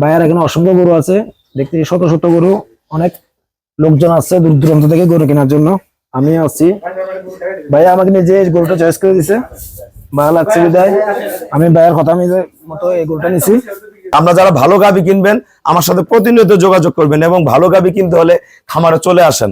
ভাইয়ার এখানে অসংখ্য গরু আছে। দেখতে শত শত গরু। অনেক লোকজন আসছে দূর দূরান্ত থেকে গরু কেনার জন্য। আমি আছি। ভাইয়া আমাকে নিজে গরুটা চয়েস করে দিছে। ভালো লাগছে বিদায়। আমি ভাইয়ার কথা আমি মতো এই গরুটা নিছি। আমরা যারা ভালো গাবি কিনবেন, আমার সাথে প্রতিনিয়ত যোগাযোগ করবেন এবং ভালো গাবি কিনতে হলে খামারে চলে আসেন।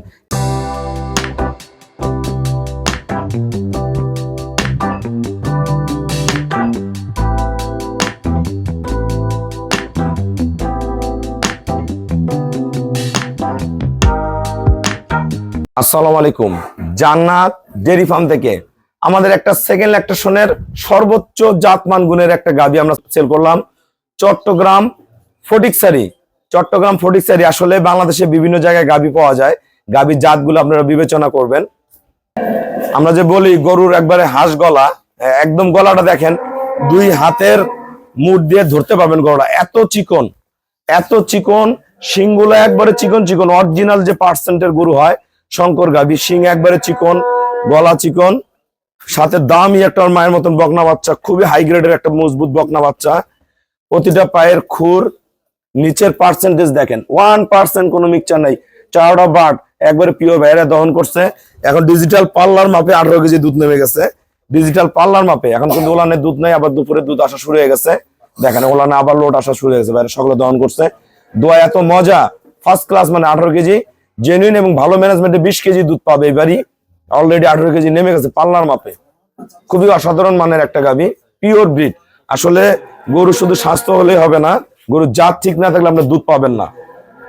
আসসালামু আলাইকুম। জান্নাত ডেরি ফার্ম থেকে আমাদের একটা সেকেন্ড ল্যাকটেশনের সর্বোচ্চ জাতমান গুণের একটা গাবি আমরা সেল করলাম। চট্টগ্রাম ফটিকসারি চট্টগ্রাম ফটিকসারি আসলে বাংলাদেশে বিভিন্ন জায়গায় গাবি পাওয়া যায়। গাবির জাতগুলো আপনারা বিবেচনা করবেন। আমরা যে বলি গরুর একবারে হাঁস গলা একদম গলাটা দেখেন, দুই হাতের মুঠ দিয়ে ধরতে পারবেন গলাটা এত চিকন এত চিকন, শিংগুলো একবারে চিকন চিকন অরিজিনাল যে পার্সেন্টের গরু হয় শঙ্কর গাবি শিং একবারে চিকন, গলা চিকন, সাথে দামি একটা মায়ের মতন বকনা বাচ্চা, খুবই হাই গ্রেডের একটা মজবুত বকনা বাচ্চা। প্রতিটা পায়ের খুর, নিচের পার্সেন্টেজ দেখেন ওয়ান পার্সেন্ট কোনো মিক্সচার নাই, চারটা বাট একবারে পিওর বাইরে দহন করছে। এখন ডিজিটাল পাল্লার মাপে আঠারো কেজি দুধ নেমে গেছে। ডিজিটাল পাল্লার মাপে, এখন কিন্তু ওলানের দুধ নেই, আবার দুপুরে দুধ আসা শুরু হয়ে গেছে। দেখেন, ওলানে আবার লোড আসা শুরু হয়ে গেছে বাইরে সকলে দহন করছে। দোয়া এত মজা ফার্স্ট ক্লাস মানে আঠারো কেজি। জেনুইন এবং ভালো ম্যানেজমেন্টে বিশ কেজি দুধ পাবে এবারই। অলরেডি আঠেরো কেজি নেমে গেছে পাল্লার মাপে। খুবই অসাধারণ মানের একটা গাবি পিওর ব্রিড আসলে গরু শুধু স্বাস্থ্য হলেই হবে না গরুর জাত ঠিক না থাকলে আপনার দুধ পাবেন না।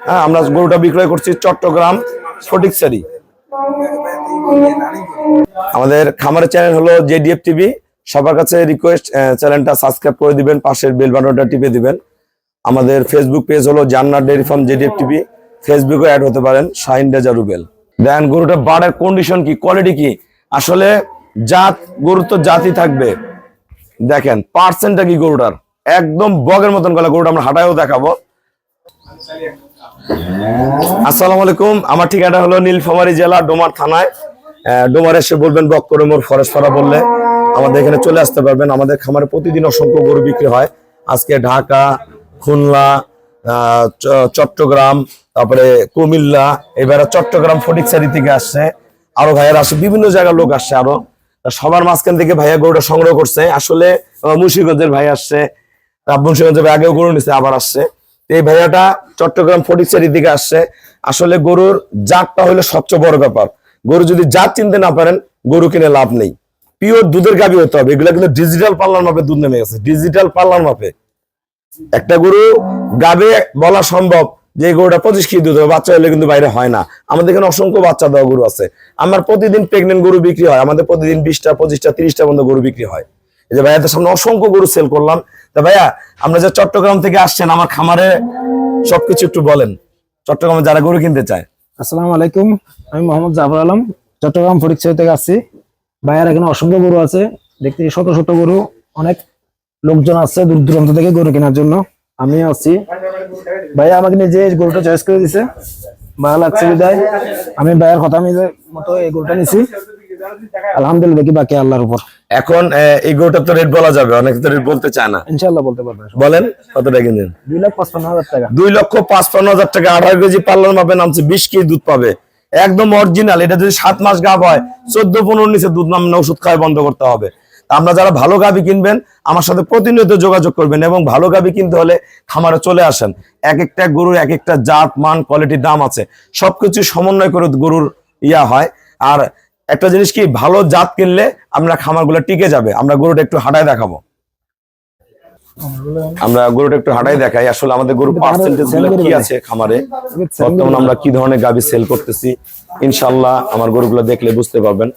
হ্যাঁ আমরা গরুটা বিক্রয় করছি চট্টগ্রাম ফটিকসারি আমাদের খামারের চ্যানেল হলো জেডিএফ টিভি সবার কাছে রিকোয়েস্ট চ্যানেলটা সাবস্ক্রাইব করে দিবেন, পাশের বেল বাটনটা টিপে দিবেন। আমাদের ফেসবুক পেজ হলো জান্নার ডেয়ারি ফার্ম জেডিএফ টিভি ফেসবুকে অ্যাড হতে পারেন শাহিন রেজা রুবেল। দেন গরুটা বাড়ের কন্ডিশন কি কোয়ালিটি কি? আসলে জাত গরুর তো জাতি থাকবে। দেখেন পার্সেন্টটা কি গরুটার? একদম বগের মতন গলা, গরুটা আমরা হাঁটায়ও দেখাবো। আসসালামু আলাইকুম, আমার ঠিকানা হলো নীলফামারী জেলা, ডোমার থানায়। ডোমার এসে বলবেন বক করে মোর ফরেস্ট পাড়া বললে। আমাদের এখানে চলে আসতে পারবেন। আমাদের খামারে প্রতিদিন অসংখ্য গরু বিক্রি হয়। আজকে ঢাকা, খুলনা চট্টগ্রাম, তারপরে কুমিল্লা, এবারে চট্টগ্রাম ফটিকসারি থেকে আসছে। আরও ভাইয়ার আসে, বিভিন্ন জায়গার লোক আসছে আরও। সবার মাঝখান থেকে ভাইয়া গরুটা সংগ্রহ করছে। আসলে মুন্সিগঞ্জের ভাই আসছে। মুন্সিগঞ্জের ভাই আগেও গরু নিচ্ছে আবার আসছে। এই ভাইয়াটা চট্টগ্রাম ফটিকচারির দিকে আসছে। আসলে গরুর জাতটা হলো সবচেয়ে বড় ব্যাপার। গরু যদি জাত চিনতে না পারেন, গরু কিনে লাভ নেই। পিওর দুধের গাবি হতে হবে। এগুলা কিন্তু ডিজিটাল পাল্লার মাপে দুধ নেমে গেছে। ডিজিটাল পাল্লার মাপে। একটা গরু গাবে বলা সম্ভব যে গরুটা পঁচিশ কেজি দুধ হবে, বাচ্চা হলে কিন্তু বাইরে হয় না। আমাদের এখানে অসংখ্য বাচ্চা দেওয়া গরু আছে। আমার প্রতিদিন প্রেগনেন্ট গরু বিক্রি হয়, আমাদের প্রতিদিন বিশটা, পঁচিশটা, তিরিশটা পর্যন্ত গরু বিক্রি হয়। এই যে ভাইয়াদের সামনে অসংখ্য গরু সেল করলাম। তা ভাইয়া, আমরা যে চট্টগ্রাম থেকে আসছেন, আমার খামারে সবকিছু একটু বলেন। চট্টগ্রামে যারা গরু কিনতে চায়। আসসালামু আলাইকুম, আমি মোহাম্মদ জাফর আলম, চট্টগ্রাম ফটিকছড়ি থেকে আসছি। ভাইয়ার এখানে অসংখ্য গরু আছে, দেখতে শত শত গরু, অনেক লোকজন আছে দূর দূরান্ত থেকে গরু কেনার জন্য। আমি আছি। ভাইয়া আমাকে নিজে গরুটা চয়েস করে দিছে। ভালো লাগছে বিদায়। আমি ভাইয়ার কথা মতো এই গরুটা নিছি। আলহামদুলিল্লাহ দেখি বাকি আল্লাহর উপর। এখন এই গরুটা তো রেট বলা যাবে অনেকে তো রেট বলতে চায় না। বলতে পারবেন বলেন হাজার টাকা। লক্ষ পাঁচপান্ন হাজার টাকা আঠারো কেজি পাল্লার মাপে নামছে বিশ কেজি দুধ পাবে। একদম অরিজিনাল এটা যদি সাত মাস গাব হয় চোদ্দ পনেরো নিচে দুধ নাম ওষুধ খাওয়া বন্ধ করতে হবে। আমরা যারা ভালো গাবি কিনবেন আমার সাথে প্রতিনিয়ত যোগাযোগ করবেন এবং ভালো গাবি কিনতে হলে খামারে চলে আসেন। এক একটা গরুর এক একটা জাত মান কোয়ালিটির দাম আছে। সবকিছু সমন্বয় করে গরুর ইয়া হয়। আর একটা জিনিস কি ভালো জাত কিনলে আমরা খামারগুলো টিকে যাবে। আমরা গরুটা একটু হাঁটায় দেখাবো। আমরা গরুটা একটু হাঁটাই দেখাই। আসলে আমাদের গরু পার্সেন্টেজগুলো কি আছে খামারে? বর্তমানে আমরা কি ধরনের গাবি সেল করতেছি? ইনশাল্লাহ আমার গরুগুলো দেখলে বুঝতে পারবেন।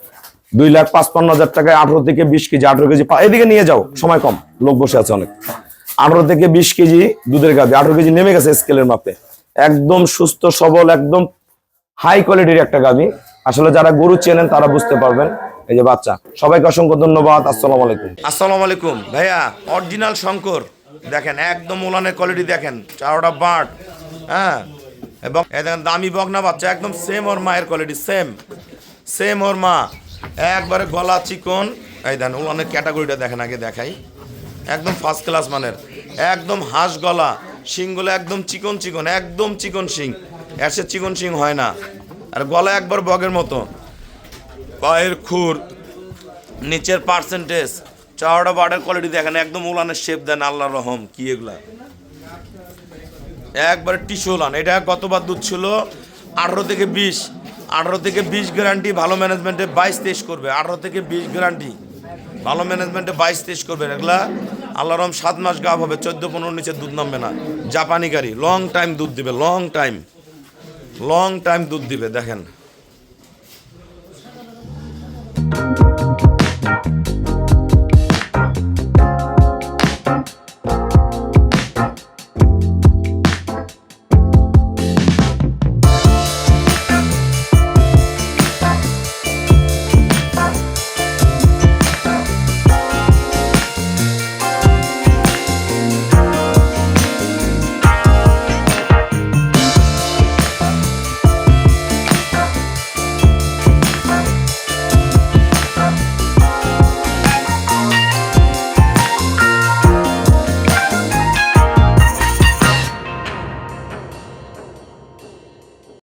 দুই লাখ পাঁচপান্ন হাজার টাকায় আঠারো থেকে বিশ কেজি, আঠারো কেজি এদিকে নিয়ে যাও, সময় কম, লোক বসে আছে অনেক। আঠারো থেকে বিশ কেজি দুধের গাবি আঠারো কেজি নেমে গেছে স্কেলের মাপে। একদম সুস্থ, সবল, একদম হাই কোয়ালিটির একটা গাবি আসলে যারা গরু চেনেন, তারা বুঝতে পারবেন। এই যে বাচ্চা, সবাইকে অসংখ্য ধন্যবাদ, আসসালাম আলাইকুম। আসসালামু আলাইকুম। ভাইয়া অরিজিনাল শঙ্কর, দেখেন, একদম উলানের কোয়ালিটি দেখেন, চারোটা বাট হ্যাঁ? এবং দেখেন, দামি বগনা বাচ্চা, একদম সেম ওর মায়ের কোয়ালিটি সেম সেম ওর মা। একবারে গলা চিকন। এই দেখেন উলানের ক্যাটাগরিটা দেখেন, আগে দেখাই। একদম ফার্স্ট ক্লাস মানের। একদম হাঁস গলা, শিংগুলো একদম চিকন চিকন, একদম চিকন শিং। এর সে চিকন শিং হয় না। আর গলা একবার বগের মতো। পায়ের খুর, নিচের পার্সেন্টেজ চাওয়াটা বার্ডের কোয়ালিটি দেখেন, একদম উলানের শেপ দেন আল্লাহ রহম, কি এগুলা। একবার টিস্যু উলান। এটা গতবার দুধ ছিল আঠারো থেকে বিশ। আঠারো থেকে বিশ গ্যারান্টি ভালো ম্যানেজমেন্টে বাইশ তেইশ করবে। আঠারো থেকে বিশ গ্যারান্টি ভালো ম্যানেজমেন্টে বাইশ তেইশ করবে। এগুলা আল্লাহরম সাত মাস গাভ হবে, চোদ্দ পনেরো নিচে দুধ নামবে না। জাপানি গাড়ি লং টাইম দুধ দিবে লং টাইম লং টাইম দুধ দিবে, দেখেন।